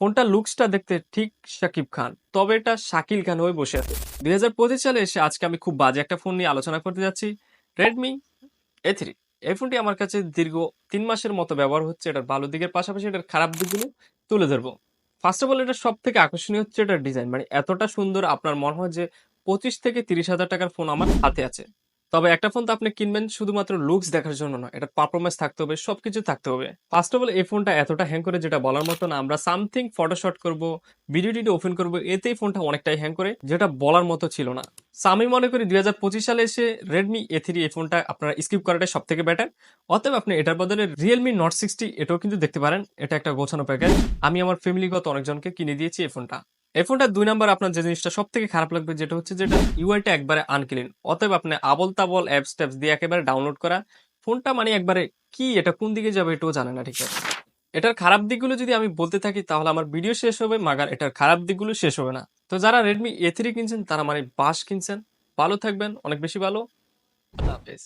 ফোনটা লুকসটা দেখতে ঠিক শাকিব খান, তবে এটা শাকিল খান হয়ে বসে আছে। দুই হাজার পঁচিশ সালে এসে আজকে আমি খুব বাজে একটা ফোন নিয়ে আলোচনা করতে যাচ্ছি। রেডমি এ থ্রি এই ফোনটি আমার কাছে দীর্ঘ তিন মাসের মতো ব্যবহার হচ্ছে। এটার ভালো দিকের পাশাপাশি এটার খারাপ দিকগুলো তুলে ধরবো। ফার্স্ট অফ অল এটা সব থেকে আকর্ষণীয় হচ্ছে এটার ডিজাইন মানে এতটা সুন্দর আপনার মনে হয় যে পঁচিশ থেকে তিরিশ হাজার টাকার ফোন আমার হাতে আছে। তবে একটা ফোন তো আপনি কিনবেন শুধুমাত্র লুকস দেখার জন্য না এটা পারফরমেন্স থাকতে হবে, সবকিছু থাকতে হবে। ফার্স্ট অফ অল এই ফোনটা এতটা হ্যাং করে যেটা বলার মতো না আমরা সামথিং ফটোশট করব ভিডিও টিডিও ওপেন করব, এতেই ফোনটা অনেকটাই হ্যাং করে, যেটা বলার মতো ছিল না। আমি মনে করি দুই হাজার পঁচিশ সালে এসে রেডমি এ থ্রি এই ফোনটা আপনারা স্কিপ করাটাই সব থেকে বেটার অতএব আপনি এটার বদলে রিয়েলমি নট সিক্সটি এটাও কিন্তু দেখতে পারেন, এটা একটা গোছানো প্যাকেজ আমি আমার ফ্যামিলিগত অনেকজনকে কিনে দিয়েছি এই ফোনটা। এই ফোনটা দুই নাম্বার আপনার যে জিনিসটা সব থেকে খারাপ লাগবে যেটা হচ্ছে যেটা ইউআইটা একবারে আনক্লিন অতএব আপনি আবল তাবল অ্যাপস ট্যাপস দিয়ে একেবারে ডাউনলোড করা। ফোনটা মানে একবারে কি, এটা কোন দিকে যাবে এটাও জানে না ঠিক আছে। এটার খারাপ দিকগুলো যদি আমি বলতে থাকি, তাহলে আমার ভিডিও শেষ হবে, মাগার এটার খারাপ দিকগুলো শেষ হবে না। তো যারা রেডমি এ থ্রি কিনছেন, তারা মানে বাস কিনছেন। ভালো থাকবেন, অনেক বেশি ভালো। আল্লাহ হাফেজ।